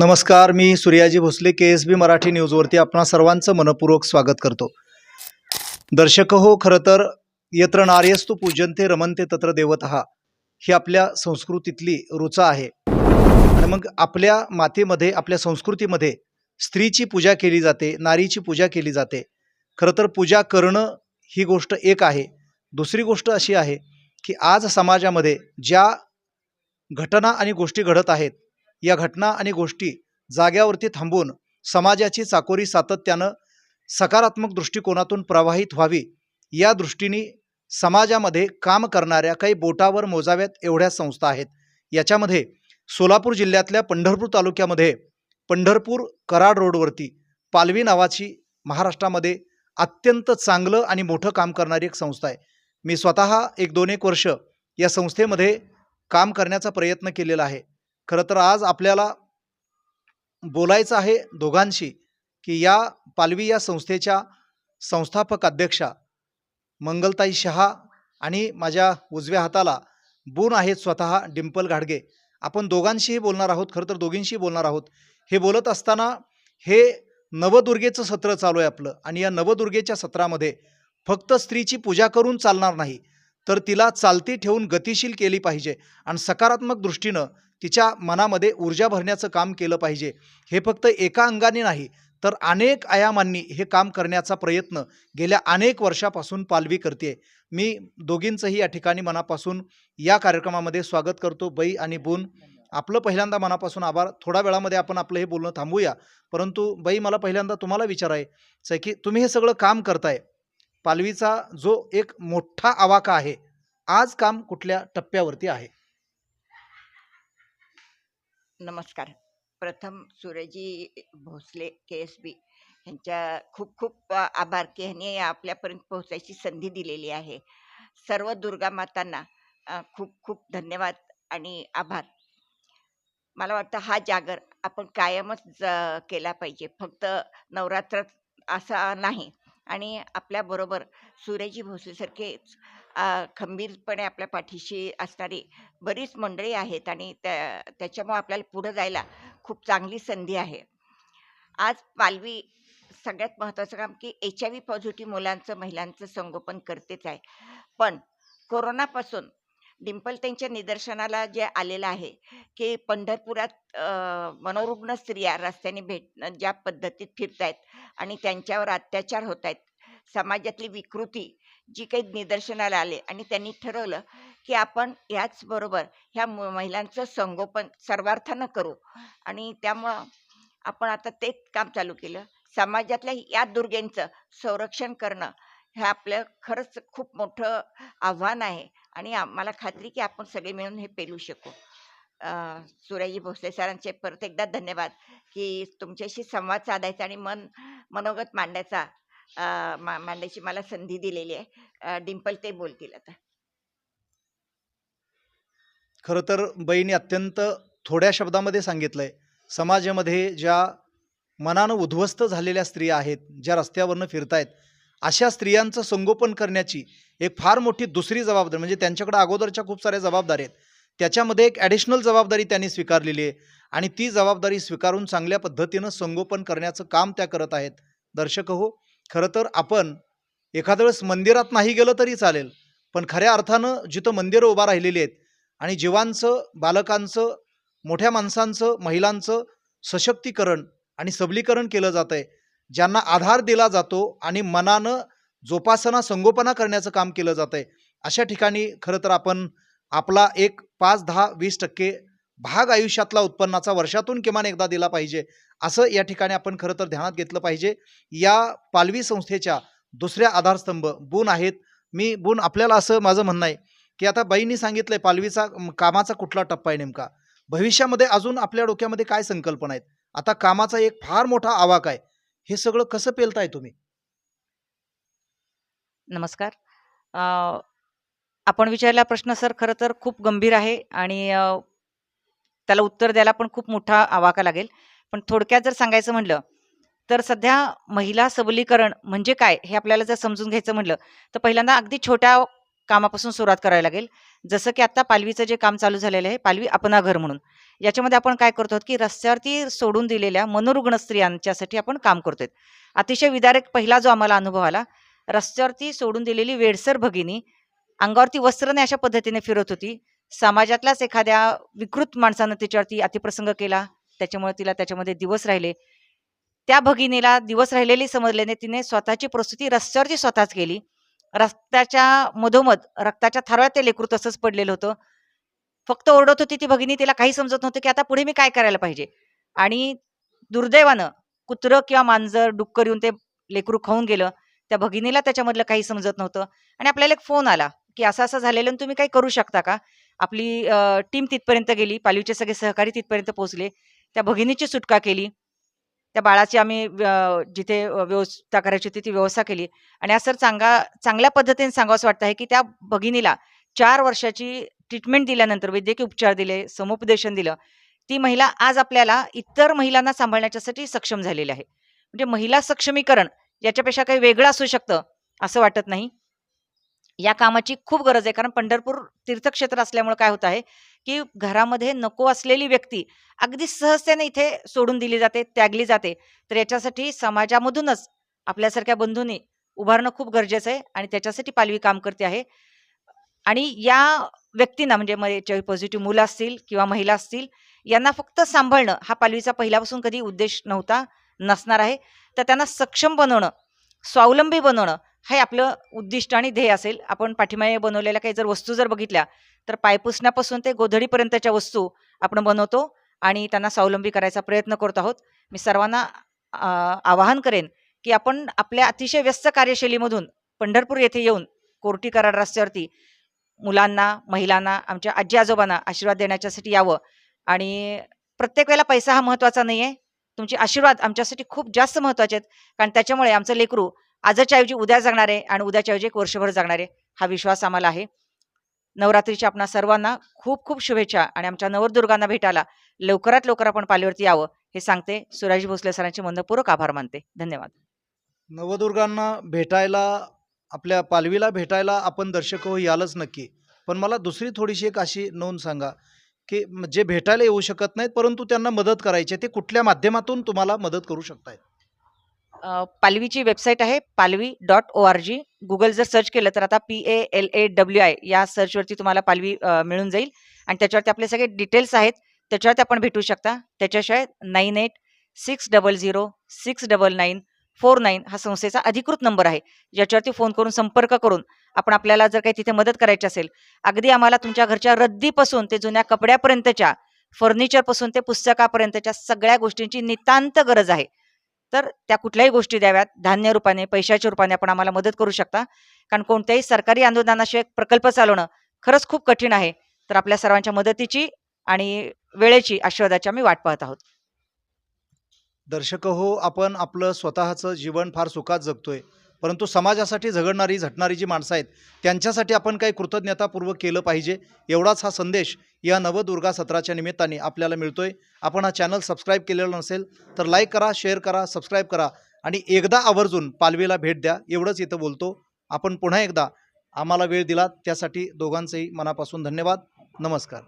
नमस्कार मी Suryaji Bhosale K S B Marathi न्यूजवरती आपणा सर्वांचं मनपूर्वक स्वागत करतो. दर्शक हो खरं तर यत्र नार्यस्तु पूजनते रमनते तत्र देवतः ही आपल्या संस्कृतीतली रुचा आहे. आणि मग आपल्या मातेमध्ये आपल्या संस्कृतीमध्ये स्त्रीची पूजा केली जाते नारीची पूजा केली जाते. खरं तर पूजा करणं ही गोष्ट एक आहे. दुसरी गोष्ट अशी आहे की आज समाजामध्ये ज्या घटना आणि गोष्टी घडत आहेत या घटना आणि गोष्टी जाग्यावरती थांबून समाजाची चाकोरी सातत्यानं सकारात्मक दृष्टिकोनातून प्रवाहित व्हावी या दृष्टीने समाजामध्ये काम करणाऱ्या काही बोटावर मोजाव्यात एवढ्या संस्था आहेत. याच्यामध्ये सोलापूर जिल्ह्यातल्या पंढरपूर तालुक्यामध्ये पंढरपूर कराड रोडवरती पालवी नावाची महाराष्ट्रामध्ये अत्यंत चांगलं आणि मोठं काम करणारी एक संस्था आहे. मी स्वतः एक दोन एक वर्ष या संस्थेमध्ये काम करण्याचा प्रयत्न केलेला आहे. खरं तर आज आपल्याला बोलायचं आहे दोघांशी की या पालवी या संस्थेच्या संस्थापक अध्यक्षा मंगलताई शहा आणि माझ्या उजव्या हाताला बून आहेत स्वतः डिंपल घाडगे. आपण दोघांशीही बोलणार आहोत खरं तर दोघींशी बोलणार आहोत. हे बोलत असताना हे नवदुर्गेचं सत्र चालू आहे आपलं आणि या नवदुर्गेच्या सत्रामध्ये फक्त स्त्रीची पूजा करून चालणार नाही तर तिला चालती ठेवून गतिशील केली पाहिजे. आणि सकारात्मक दृष्टीनं तिच्या मनामध्ये ऊर्जा भरण्याचं काम केलं पाहिजे. हे फक्त एका अंगाने नाही तर अनेक आयामांनी हे काम करण्याचा प्रयत्न गेल्या अनेक वर्षापासून पालवी करते मी दोघींचंही या ठिकाणी मनापासून या कार्यक्रमामध्ये स्वागत करतो. बई आणि बून आपलं पहिल्यांदा मनापासून आभार. थोड्या वेळामध्ये आपण आपलं हे बोलणं थांबूया. परंतु बाई मला पहिल्यांदा तुम्हाला विचार आहे की तुम्ही हे सगळं काम करताय. पालवीचा जो एक मोठा आवाका आहे आज काम कुठल्या टप्प्यावरती आहे? नमस्कार. प्रथम सूर्यजी भोसले के एस बी यांच्या खूप खूप आभार की ह्यांनी आपल्यापर्यंत पोहोचायची संधी दिलेली आहे. सर्व दुर्गा मातांना खूप खूप धन्यवाद आणि आभार. मला वाटतं हा जागर आपण कायमच ज- केला पाहिजे. फक्त नवरात्रात असा नाही आणि आपल्याबरोबर सूर्यजी भोसलेसारखेच खंबीरपणे आपल्या पाठीशी असणारी बरीच मंडळी आहेत आणि त्या त्याच्यामुळे आपल्याला पुढं जायला खूप चांगली संधी आहे. आज पालवी सगळ्यात महत्त्वाचं काम की एच आय व्ही पॉझिटिव्ह मुलांचं महिलांचं संगोपन करतेच आहे. पण कोरोनापासून डिंपल त्यांच्या निदर्शनाला जे आलेलं आहे की पंढरपुरात मनोरुग्ण स्त्रिया रस्त्याने भेट ज्या पद्धतीत फिरतायत आणि त्यांच्यावर अत्याचार होत आहेत समाजातली विकृती जी काही निदर्शनाला आले आणि त्यांनी ठरवलं की आपण याचबरोबर ह्या म- महिलांचं संगोपन सर्वार्थानं करू. आणि त्यामुळं आपण आता तेच काम चालू केलं. समाजातल्या या दुर्गेंचं संरक्षण करणं हे आपलं खरंच खूप मोठं आव्हान आहे. आणि मला खात्री की आपण सगळे मिळून हे पेलू शकू. अं, सूर्याजी भोसले सरांचे परत एकदा धन्यवाद की तुमच्याशी संवाद साधायचा आणि मन मनोगत मांडायचा. अं, मा- मांडायची मला संधी दिलेली आहे. अं, डिंपल ते बोलतील आता. खरं तर बहिणी अत्यंत थोड्या शब्दामध्ये सांगितलंय. समाजामध्ये ज्या मनानं उद्ध्वस्त झालेल्या स्त्रिया आहेत ज्या रस्त्यावरनं फिरतायत अशा स्त्रियांचं संगोपन करण्याची एक फार मोठी दुसरी जबाबदारी म्हणजे त्यांच्याकडे अगोदरच्या खूप साऱ्या जबाबदारी आहेत. त्याच्यामध्ये एक ॲडिशनल जबाबदारी त्यांनी स्वीकारलेली आहे आणि ती जबाबदारी स्वीकारून चांगल्या पद्धतीनं संगोपन करण्याचं काम त्या करत आहेत. दर्शक हो खरं तर आपण एखाद्या वेळेस मंदिरात नाही गेलं तरी चालेल. पण खऱ्या अर्थानं जिथं मंदिरं उभा राहिलेली आहेत आणि जीवांचं बालकांचं मोठ्या माणसांचं महिलांचं सशक्तीकरण आणि सबलीकरण केलं जातं आहे ज्यांना आधार दिला जातो आणि मनानं जोपासना संगोपना करण्याचं काम केलं जातं आहे अशा ठिकाणी खरं तर आपण आपला एक पाच दहा वीस टक्के भाग आयुष्यातला उत्पन्नाचा वर्षातून किमान एकदा दिला पाहिजे. असं या ठिकाणी आपण खरं तर ध्यानात घेतलं पाहिजे. या पालवी संस्थेच्या दुसऱ्या आधारस्तंभ बुन आहेत. मी बून आपल्याला असं माझं म्हणणं आहे की आता बाईंनी सांगितलंय पालवीचा कामाचा कुठला टप्पा आहे नेमका. भविष्यामध्ये अजून आपल्या डोक्यामध्ये काय संकल्पना आहेत? आता कामाचा एक फार मोठा आवाक आहे. हे सगळं कसं पेलताय तुम्ही? नमस्कार. आपण विचारला प्रश्न सर खरं तर खूप गंभीर आहे आणि त्याला उत्तर द्यायला पण खूप मोठा आवाका लागेल. पण थोडक्यात जर सांगायचं म्हटलं तर सध्या महिला सबलीकरण म्हणजे काय हे आपल्याला जर समजून घ्यायचं म्हटलं तर पहिल्यांदा अगदी छोट्या कामापासून सुरुवात करावी लागेल. जसं की आता पालवीचं जे काम चालू झालेलं आहे पालवी अपना घर म्हणून. याच्यामध्ये आपण काय करतो आहोत की रस्त्यावरती सोडून दिलेल्या मनोरुग्ण स्त्रियांच्यासाठी आपण काम करतोय अतिशय विदारक पहिला जो आम्हाला अनुभव आला रस्त्यावरती सोडून दिलेली वेडसर भगिनी अंगावरती वस्त्र नाही अशा पद्धतीने फिरत होती. समाजातल्याच एखाद्या विकृत माणसानं तिच्यावरती अतिप्रसंग केला त्याच्यामुळे तिला त्याच्यामध्ये दिवस राहिले. त्या भगिनीला दिवस राहिलेली समजल्याने तिने स्वतःची प्रस्तुती रस्त्यावरती स्वतःच केली. रस्त्याच्या मधोमध रक्ताच्या थारोळ्यात ते लेकरू तसंच पडलेलं होतं. फक्त ओरडत होती ती भगिनी तिला काही समजत नव्हतं की आता पुढे मी काय करायला पाहिजे. आणि दुर्दैवानं कुत्रं किंवा मांजर डुक्कर येऊन ते लेकरू खाऊन गेलं. त्या भगिनीला त्याच्यामधलं काही समजत नव्हतं. आणि आपल्याला एक फोन आला की असं असं झालेलं आणि तुम्ही काही करू शकता का? आपली टीम तिथपर्यंत गेली पालवीचे सगळे सहकारी तिथपर्यंत पोहोचले. त्या भगिनीची सुटका केली. त्या बाळाची आम्ही जिथे व्यवस्था करायची होती ती व्यवस्था केली. आणि असं चांगला चांगल्या पद्धतीने सांगावंसं वाटतं आहे की त्या भगिनीला चार वर्षाची ट्रीटमेंट दिल्यानंतर वैद्यकीय उपचार दिले समुपदेशन दिलं ती महिला आज आपल्याला इतर महिलांना सांभाळण्याच्यासाठी सक्षम झालेली आहे. म्हणजे महिला सक्षमीकरण याच्यापेक्षा काही वेगळं असू शकतं असं वाटत नाही. या कामाची खूप गरज आहे. कारण पंढरपूर तीर्थक्षेत्र असल्यामुळे काय होत आहे की घरामध्ये नको असलेली व्यक्ती अगदी सहजतेने इथे सोडून दिली जाते त्यागली जाते. तर याच्यासाठी समाजामधूनच आपल्यासारख्या बंधूंनी उभारणं खूप गरजेचं आहे आणि त्याच्यासाठी पालवी काम करते आहे. आणि या व्यक्तींना म्हणजे पॉझिटिव्ह मुलं असतील किंवा महिला असतील यांना फक्त सांभाळणं हा पालवीचा पहिल्यापासून कधी उद्देश नव्हता नसणार आहे. तर त्यांना सक्षम बनवणं स्वावलंबी बनवणं हे आपलं उद्दिष्ट आणि ध्येय असेल. आपण पाठीमागे बनवलेल्या काही जर वस्तू जर बघितल्या तर पायपुसण्यापासून ते गोधडीपर्यंतच्या वस्तू आपण बनवतो आणि त्यांना स्वावलंबी करायचा प्रयत्न करत आहोत. मी सर्वांना आवाहन करेन की आपण आपल्या अतिशय व्यस्त कार्यशैलीमधून पंढरपूर येथे येऊन कोर्टी कराड रस्त्यावरती मुलांना महिलांना आमच्या आजी आजोबांना आशीर्वाद देण्याच्यासाठी यावं. आणि प्रत्येक वेळेला पैसा हा महत्त्वाचा नाही आहे तुमचे आशीर्वाद आमच्यासाठी खूप जास्त महत्त्वाचे आहेत. कारण त्याच्यामुळे आमचं लेकरू आजच्या ऐवजी उद्या जगणार आहे आणि उद्याच्या ऐवजी एक वर्षभर जगणार आहे हा विश्वास आम्हाला आहे. नवरात्रीच्या आपणा सर्वांना खूप खूप शुभेच्छा आणि आमच्या नवरदुर्गांना भेटायला लवकरात लवकर आपण पालीवरती यावं हे सांगते. सुराजी भोसले सरांचे मनपूर्वक आभार मानते. धन्यवाद. नवदुर्गांना भेटायला आपल्या पालवीला भेटायला आपण दर्शक हो यालच नक्की. पण मला दुसरी थोडीशी एक अशी नोंद सांगा की जे भेटायला येऊ शकत नाहीत परंतु त्यांना मदत करायची आहे, ते कुठल्या माध्यमातून तुम्हाला मदत करू शकतायत? पालवीची वेबसाईट आहे Palavi dot O R G. Google जर सर्च केलं तर आता P A L A W I या सर्चवरती तुम्हाला पालवी मिळून जाईल. आणि त्याच्यावरती आपले सगळे डिटेल्स आहेत. त्याच्यावरती आपण भेटू शकता. त्याच्याशिवाय nine eight six double zero six double nine four nine हा संस्थेचा अधिकृत नंबर आहे. ज्याच्यावरती फोन करून संपर्क करून आपण आपल्याला जर काही तिथे मदत करायची असेल अगदी आम्हाला तुमच्या घरच्या रद्दीपासून ते जुन्या कपड्यापर्यंतच्या फर्निचरपासून ते पुस्तकापर्यंतच्या सगळ्या गोष्टींची नितांत गरज आहे. तर त्या कुठल्याही गोष्टी द्याव्यात. धान्य रूपाने पैशाच्या रूपाने आपण आम्हाला मदत करू शकता. कारण कोणत्याही सरकारी अनुदानाशिवाय प्रकल्प चालवणं खरंच खूप कठीण आहे. तर आपल्या सर्वांच्या मदतीची आणि वेळेची आशीर्वादाची आम्ही वाट पाहत आहोत. दर्शक हो आपण आपलं स्वतःचं जीवन फार सुखात जगतोय. परंतु समाजासाठी झगडणारी झटणारी जी माणसं आहेत त्यांच्यासाठी आपण काही कृतज्ञतापूर्वक केलं पाहिजे. एवढाच हा संदेश या नवदुर्गा सत्राच्या निमित्ताने आपल्याला मिळतोय. आपण हा चॅनल सबस्क्राईब केलेला नसेल तर लाईक करा शेअर करा सबस्क्राईब करा आणि एकदा आवर्जून पालवीला भेट द्या. एवढंच इथं बोलतो. आपण पुन्हा एकदा आम्हाला वेळ दिला त्यासाठी दोघांचंही मनापासून धन्यवाद. नमस्कार.